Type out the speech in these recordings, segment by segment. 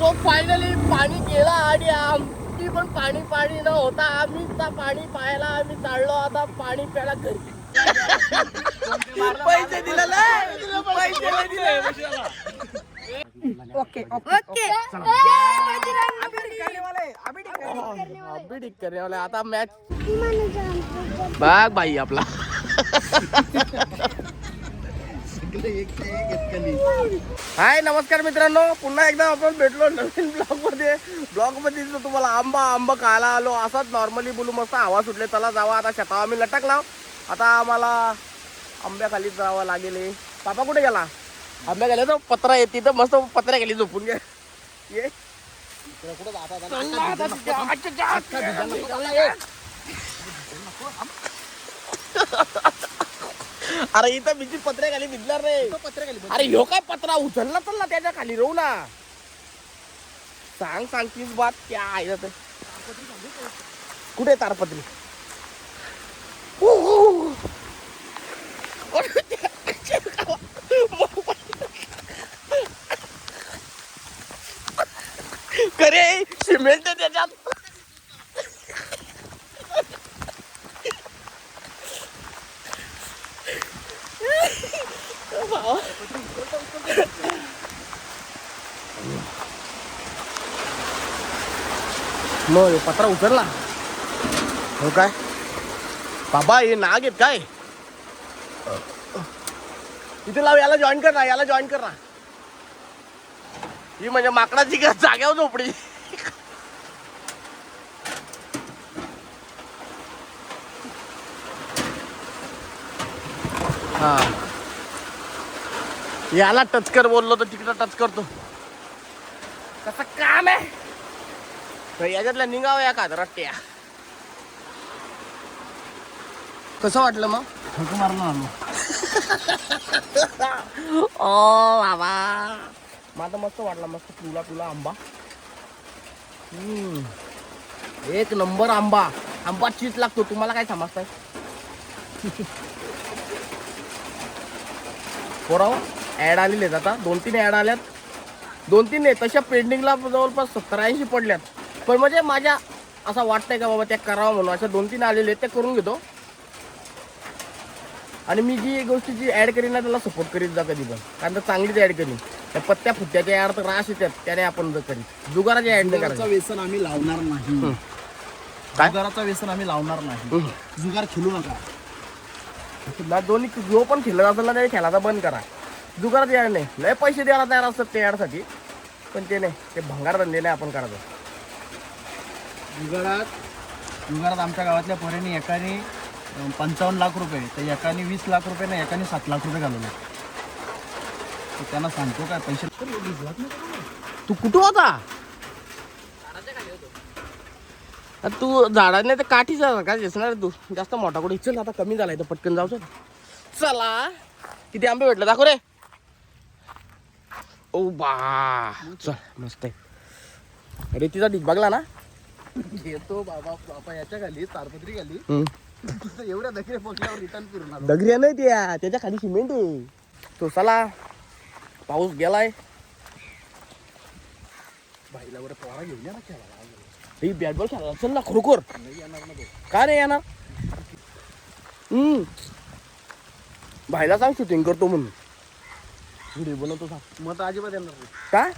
So finally पाणी गेला आणि आमची पण पाणी पाणी न होता आम्ही पाणी पाहायला आम्ही चाललो. आता पाणी प्यायला घरी. पैसे दिले नाही. पैसे नाही दिले. ओके ओके अभी ठीक करने वाले आता मॅच बघ बाई आपला. हाय नमस्कार मित्रांनो. पुन्हा एकदा आपण भेटलो नवीन ब्लॉगमध्ये ब्लॉगमध्ये जो तुम्हाला आंबा आंबा खायला आलो. असाच नॉर्मली बोलू मस्त हवा सुटले. चला जावा. आता शेतावर आम्ही लटकला. आता आम्हाला आंब्याखाली जावं लागेल. पापा कुठे गेला? आंब्या गेले तर पत्रा येते तिथं मस्त पत्र्या गेली झोपून घे. ये. अरे इथं बिची पत्रे खाली भिजणार रे. अरे ह्यो काय पत्रा उचलला चल ना त्याच्याखाली राहू ना. सांग सांग तीच बात. क्या आहे ते? कुठे तारपत्री. करे सिमेंट त्याच्यात. मग हे पत्रा उचलला. हो काय? बाबा हे नाग आहेत काय? इथे लाव याला जॉईन कर ना याला जॉईन कर ना. ही म्हणजे माकडाची का जाग्यावर झोपडी? हा. याला टच कर बोललो तर तिकडं टच करतो. कसं काम आहे? तर याच्यातल्या निघावं या का रट्ट्या. कसं वाटलं मग? ओ बाबा. माझा मस्त वाटला मस्त पिवला पिवला आंबा. एक नंबर आंबा. आंबा चीज लागतो तुम्हाला काय समजताय? पोराव ॲड आलेले आता. दोन तीन ॲड आल्यात. दोन तीन नाही तशा पेंडिंगला जवळपास सत्तर ऐंशी पडल्यात. पण म्हणजे माझ्या असं वाटतंय का बाबा त्या करावं म्हणून अशा दोन तीन आलेले आहेत ते करून घेतो. आणि मी जी गोष्टीची ऍड करीन ना त्याला सपोर्ट करीत जा कधी पण. कारण तर चांगलीच ऍड करीन. त्या पत्त्या फुत्त्याच्या ऍड तर रास येतात त्याने आपण जर करीन जुगाराची ऍड नाही करायचं. व्यसन आम्ही लावणार नाही. काय? जुगाराचं व्यसन आम्ही लावणार नाही. जुगार खेळू नका. ना दोन्ही जो पण खेळत असेल ना त्याने खेळायचा बंद करा. जुगाराची ऍड नाही. लय पैसे द्यायला तयार असतात त्या ऍडसाठी पण ते नाही. ते भंगार धंदे नाही आपण करायचं. जुगारात जुगारात आमच्या गावातल्या पोरांनी एकाने पंचावन्न लाख रुपये तर एकाने वीस लाख रुपये ना एकाने सात लाख रुपये घालवले. तर त्यांना सांगतो काय पैसे तू कुठं होता? अरे तू झाडाने तर काठीचा काय दिसणार तू. जास्त मोठा कुठे? चल आता कमी झालाय तर पटकन जाऊ चल. चला. किती आंबे भेटले? दाखव रे. ओ बा. चल मस्त आहे. अरे तिचा डिग बघला ना? येतो बाबा बाबा याच्या खाली तारपत्री खाली. एवढ्या दखरे पोचल्यावर रिटर्न फिरून आलो. दगड्या नाही त्या. त्याच्याखाली सिमेंट आहे. तो चला. पाऊस गेलाय. बाईला बरं पोरा घेऊन या ना खेळायला. ही बॅट बॉल खेळायला. चल ना खरोखर. नाही येणार ना तो का हम्म. भाईला सांग शूटिंग करतो म्हणून. व्हिडिओ बनवतो सांग. मग तर अजिबात येणार नाही. काय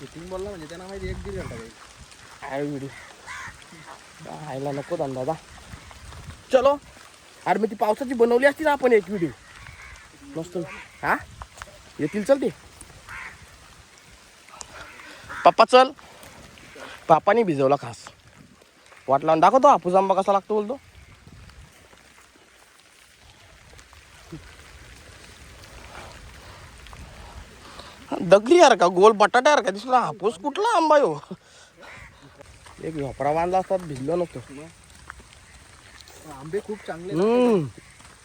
शूटिंग बोलला म्हणजे त्यांना माहिती एक दीड घंटा जाईल आहे व्हिडिओ भाईला नको दादा चलो. अरे मी ती पावसाची बनवली असती ना आपण एक व्हिडिओ मस्त. हा? येतील चल ते. पप्पा चल. पापाने भिजवला खास. वाट लावून दाखवतो हापूस आंबा कसा लागतो बोलतो. दगडी यार का? गोल बटाटा यार का? दिसला हापूस कुठला आंबा यो एक झोपडा बांधला असतात भिजलो नसतो आंबे खूप चांगले. हम्म.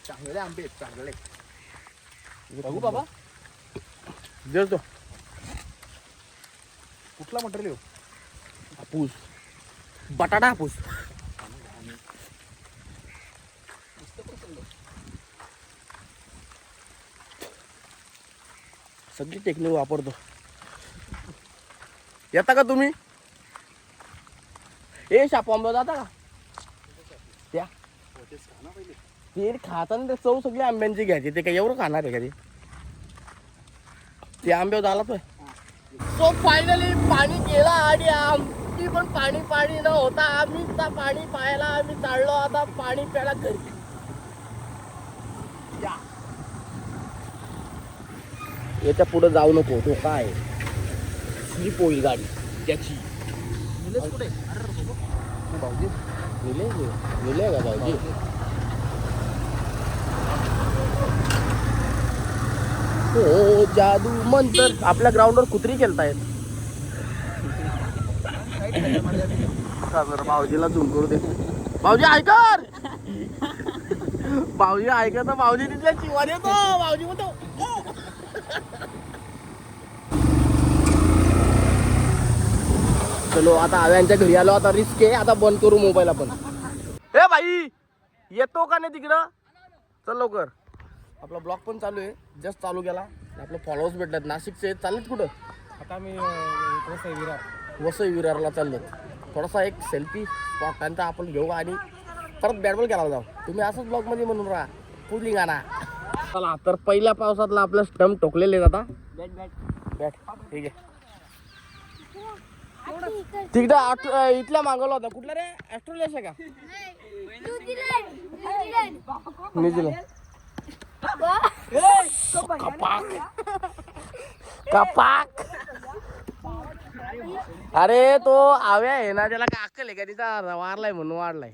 चांगले आंबे आहेत चांगले बघू बाबा. देतो कुठला मटेरियल हापूस. बटाटा हापूस. सगळी टेक्निक वापरतो. येता का तुम्ही? ए शापू आंबा जाता का? त्या ते खाताना ते चव सगळी आंब्यांची घ्यायची ते काय एवढं खाणार आहे का ते? ते आंब्यावर झाला तो सो फायनली पाणी गेला आणि आमची पण पाणी पाणी न होता आम्ही त्या पाणी पाहायला आम्ही चाललो आता पाणी प्यायला घरी. याच्यापुढे जाऊ नको तो काय? स्लिप होईल गाडी त्याची. भाऊजी? निले निले का भाऊजी? हो जादू मंतर. आपल्या ग्राउंडवर कुत्री खेळतायत. भाऊजीला झुम करू दे. भाऊजी ऐकर भाऊजी ऐकत भाऊजी तिथल्या चिवार येतो. भाऊजी म्हणतो हो. चलो आता आव्यांच्या घरी आलो आता रिस्क आहे आता बंद करू मोबाईल आपण. ए भाई येतो का नाही तिकडं? चल लवकर. आपला ब्लॉग पण चालू आहे जस्ट चालू केला. आपलं फॉलोअर्स भेटतात नाशिकचे चाललेत कुठं? आता मी वसई विरार. वसई विरारला चाललो थोडासा एक सेल्फी स्पॉट त्यांचा आपण घेऊ आणि परत बॅटबॉल खेळायला जाऊ. तुम्ही असंच ब्लॉगमध्ये म्हणून राहा. पुढली गाणा चला तर पहिल्या पावसातला आपलं स्टम्प टोकलेले आता. बॅट बॅट बॅट ठीक आहे. तिकडे आठ- अं, इथल्या मागवला होता. कुठला रे? ॲस्ट्रोलियास आहे का? न्यूझीलंड. कपाक. कपाक अरे तो आव्या आहे ना त्याला काय अक्कल आहे का? तिचा वारलाय म्हणून वाढलाय.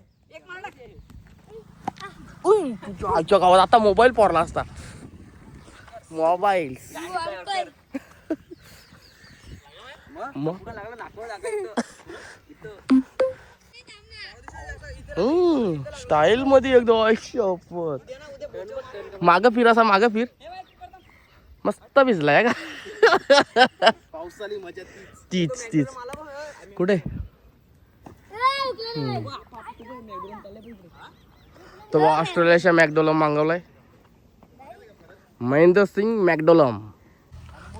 उई, तुझ्या गावात आता मोबाईल पडला असता. मोबाईल मग? स्टाईल मध्ये एकदम शपथ माग फिर असा माग फिर. मस्त भिजलाय का? पावसाली मजा तीच. तीच कुठे? तो ऑस्ट्रेलियाच्या मॅकडोलम मागवलाय. महेंद्र सिंग मॅकडोलम.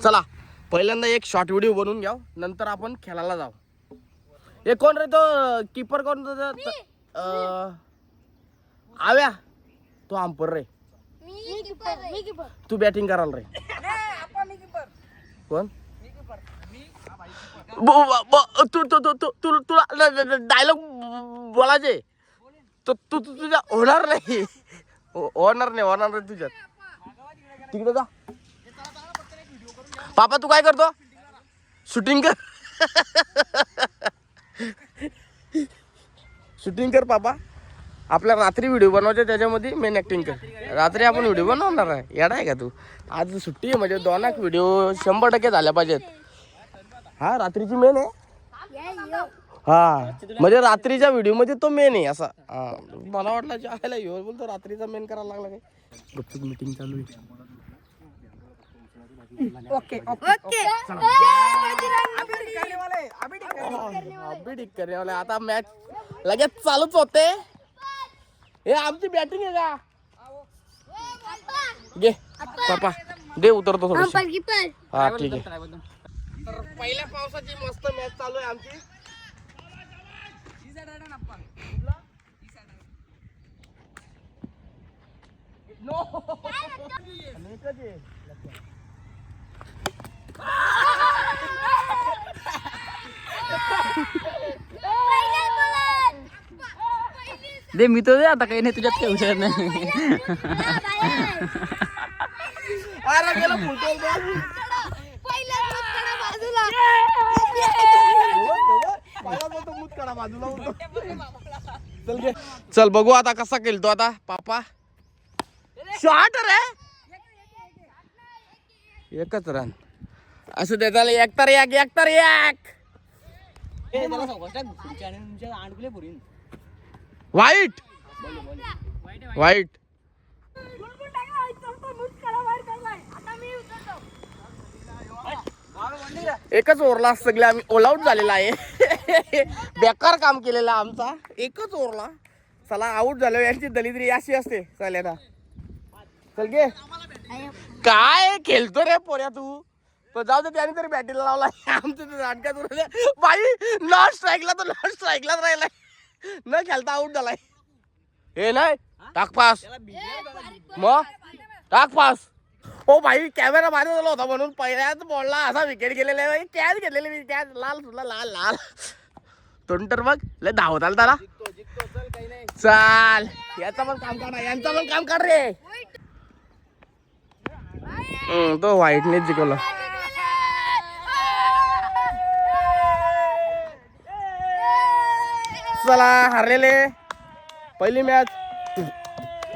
चला. पहिल्यांदा एक शॉर्ट व्हिडिओ बनवून घ्या नंतर आपण खेळायला जाऊ हे कोण रे तो? किपर कोण आव्या. तो आंपर रे. तू बॅटिंग कराल रे. कोण? तू तू तू तू तू तुला डायलॉग बोलायचे. तू तू तू तुझ्या होणार नाही. होणार नाही होणार नाही तुझ्यात. तिकडे जा. पापा तू काय करतो? शूटिंग कर. शूटिंग कर पापा. आपल्या रात्री व्हिडिओ बनवायचे त्याच्यामध्ये मेन ऍक्टिंग कर. रात्री आपण व्हिडिओ बनवणार आहे. येडा आहे का तू? आज सुट्टी आहे म्हणजे दोन एक व्हिडिओ शंभर टक्के झाल्या पाहिजेत. हा रात्रीची मेन आहे? हा. म्हणजे रात्रीच्या व्हिडिओमध्ये तो मेन आहे असा. मला वाटलं जायला येऊ बोलतो रात्रीचा मेन करायला लागला काय? गुपचूप मीटिंग चालू आहे. ओके ओके अभी ठीक करने वाला. आता मॅच लगेच चालूच होते. हे आमची बॅटिंग आहे का? घे. पापा दे उतरतो थोडं हा ठीक आहे. तर पहिल्या पावसाची मस्त मॅच चालू आहे आमची. नो. दे मी तो दे आता काही नाही तुझ्यात काही विचार नाही. अरे गेला चल बघू आता कसा खेळतो आता पापा. शॉट रे. एकच रन असं ते त्याला एक तर एक एक तर एक. वाईट. वाईट. एकच ओव्हरला सगळे आम्ही ऑल आउट झालेला आहे. बेकार काम केलेला आमचा. एकच ओव्हरला चला आउट झालो यांची दलिद्री अशी असते. चल गे काय खेळतो रे पोऱ्या तू? पण जाऊ दे त्याने तरी बॅटीला लावला. आमचं ते नाटकात उरलं बाई नॉन स्ट्राईकला तर नॉन स्ट्राईकलाच राहिलाय. न खेळता आऊट झालाय. हे नाही टाक पास मग टाक पास ओ भाई कॅमेरा माझा झाला होता म्हणून पहिल्याच बॉलला असा विकेट गेलेला आहे. त्याच घेतलेले मी. त्याच लाल सुद्धा लाल लाल. तोंडर बघ लय धावत आला त्याला चाल याचा पण काम काढ यांचा पण काम काढ रे. तो व्हाईटनेच जिंकवला. चला हरलेले. पहिली मॅच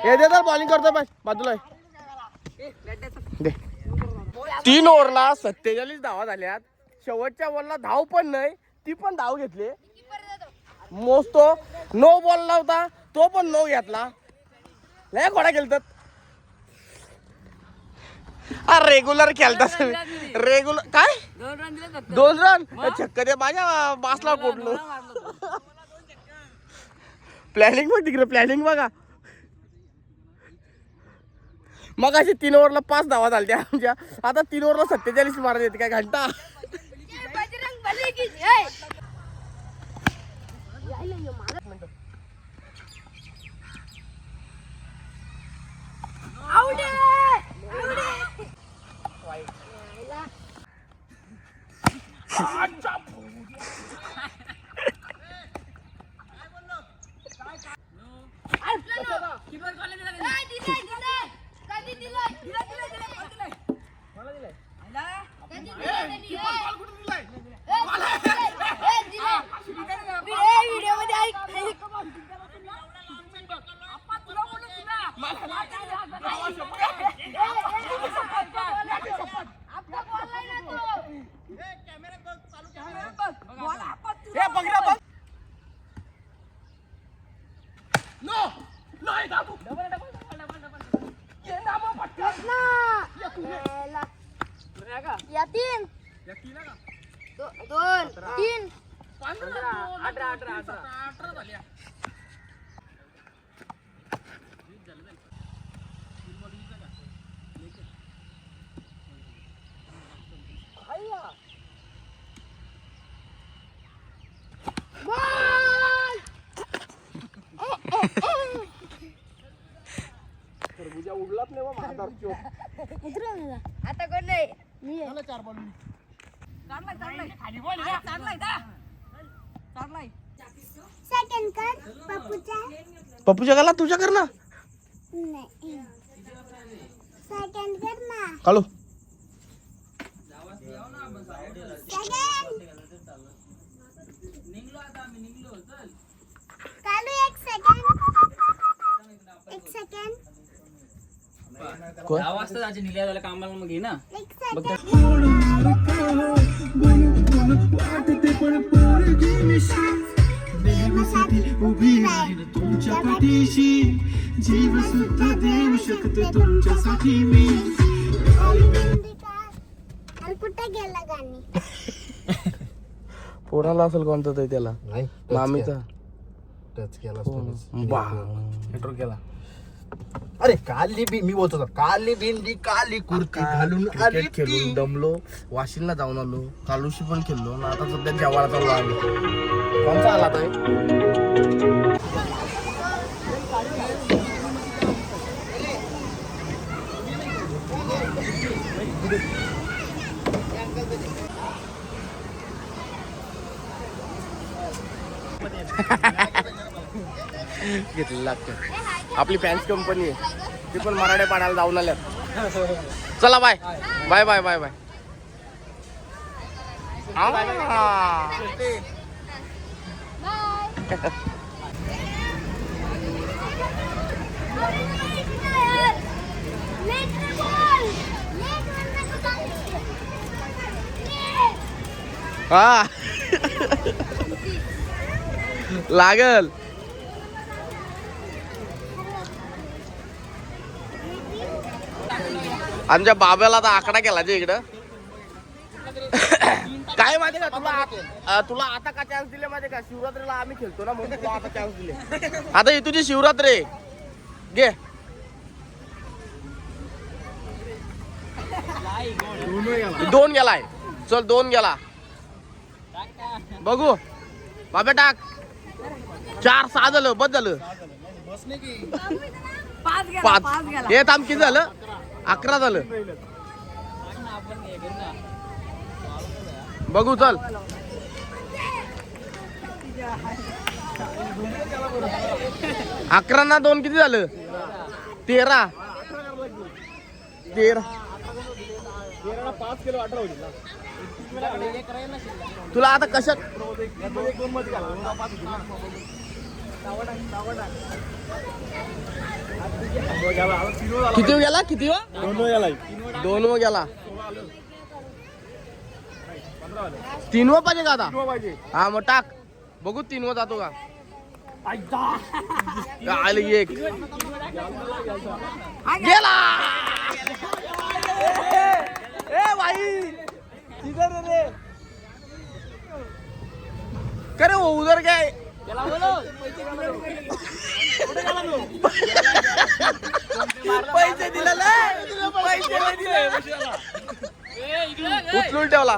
हे दे तर बॉलिंग करतो बाय बाजूला. दे. तीन ओव्हरला सत्तेचाळीस धावा झाल्यात. शेवटच्या बॉलला धाव पण नाही ती पण धाव घेतली. मोजतो नो बॉल लावता तो पण नो घेतला. लय घोडा खेळतात. रेग्युलर खेळतात रेग्युलर काय? दोन रन दोन रन छक्क ते माझ्या बासला पोटलो प्लॅनिंग बघ तिकडे प्लॅनिंग बघा. मग अशी तीन ओव्हरला पाच धावा झाल्या आमच्या. आता तीन ओव्हरला सत्तेचाळीस मारत येते काय घंटा बजरंग बली की जय आवडे आवडे किपर कॉलेज दिला काय दिलंय दिलंय कधी दिलंय दिलंय दिलंय दिलंय कोण दिलंय कधी दिलंय त्यांनी? ए, ए, दिलंय. ए, व्हिडिओमध्ये ऐक आपला बॉल नाही ना तो हे बघा बघ नो नाही दाबू या तीन दो- दोन तीन अठरा अठरा अठरा बॉल खरबुजा उडलाच नाही बा म्हातार चोप. आता कोण नाही मी आहे. चाललाय चाललाय. खाली बोल चाललाय का चाललाय. पप्पूच्या गाला तुझ्या कर ना नाही सेकंड कर ना काळू सेकंड कालू एक सेकंड एक सेकंड कोण दहा वाजता जायचे निघायला झालं कामाला मग घे ना एक सेकंड प्रेमासाठी उभी राहील तुमच्या पाठीशी. जीव सुद्धा देऊ शकते तुमच्यासाठी मी. कुठे गेला गाणी? पोराला असेल कोणतं तरी त्याला. नाही मामीचा. टच केला बा. केला. अरे काली बी मी बोलतो होतो, काली बिंदी काली कुर्ती घालून आली क्रिकेट खेळून. दमलो. वाशिमला जाऊन आलो. कालुशी पण खेळलो. आणि आता सध्या जेवायला चालू आलो कोणता आला आता घेतलं लागतं. आपली फॅन्स कंपनी आहे. ती पण मराठे पाडायला जाऊन आल्यात. चला bye bye bye bye bye आ. हा लागल आमच्या बाब्याला आता आकडा केला जे इकडं काय माहिती का तुला तुला आता का चान्स दिले माहिती का? शिवरात्रीला आम्ही खेळतो ना म्हणून तुला आता चान्स दिले. आता ही तुझी शिवरात्री आहे. घे. दोन गेलाय. चल दोन गेला. बघू. बाबा टाक. चार सहा झालं बस झालं. पाच गेला पाच. पाच गेला. हे थांब किती झालं? अकरा झालं. बघू चल. अकरा ना दोन किती झालं? तेरा. तेरा. तुला आता कशात? किती गेला? किती वा दोन व गेला. तीन व पाहिजे का आता? हा मग टाक. बघू तीन व जातो का? आलं एक. गेला! ए भाई इधर रे. करे वो उधर काय पैसे दिले पैसे नाही दिले. उचलून ठेवला.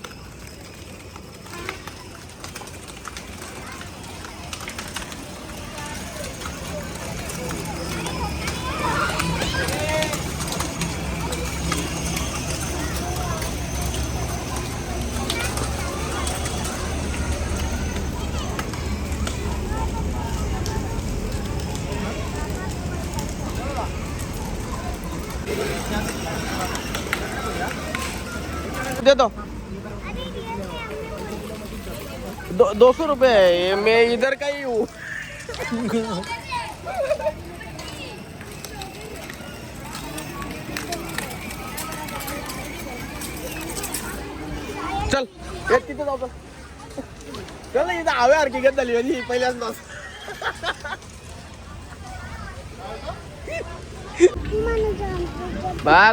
दे दो। दो, दो सौ रुपये मैं इधर का ही हूँ। चल एक तिथे जाऊ चल. ना इथं हवे हरकत झाली म्हणजे पहिल्याच बघ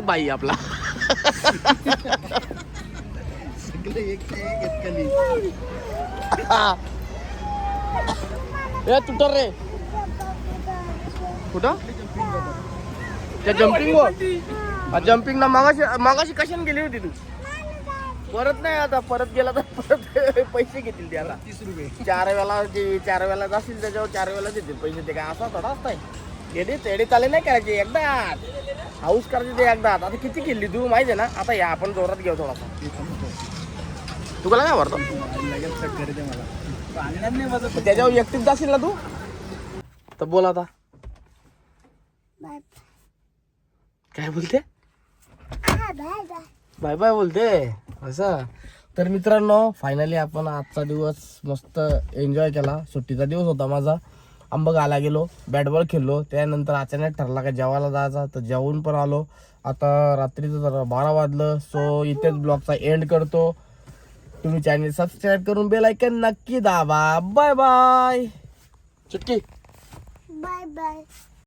बाई आपला ए तुटर रे. कुठं? त्या जम्पिंग वर? जम्पिंग ना मागाशी मागाशी कशाने गेली होती तू? परत नाही आता परत गेला तर परत पैसे घेतील त्याला. तीस रुपये. चार वेळा जे चार वेळा जाशील त्याच्यावर चार वेळा देतील पैसे. ते काय असा थोडा असताय? गेले तेडे चाले नाही करायचे एकदा हाऊस करायचे ते एकदा आता किती केली तू माहिती आहे ना? आता या आपण जोरात घेऊ थोडासा. तुला काय लगेच मला नाही माझं त्याच्यावर एकटीच जाशील ना तू? तर बोल आता. काय बोलते? बाय बाय बोलते. असं. तर मित्रांनो फायनली आपण आजचा दिवस मस्त एन्जॉय केला. सुट्टीचा दिवस होता माझा. आंबा गाला गेलो. बॅटबॉल खेळलो. त्यानंतर अचानक ठरला का जेवायला जायचा. तर जेवून पण आलो. आता रात्रीचं जरा बारा वाजलं. सो इथेच ब्लॉगचा एंड करतो. तुम्ही चॅनल सबस्क्राईब करून बेल ऐकन नक्की दाबा. बाय बाय चुटकी. Bye bye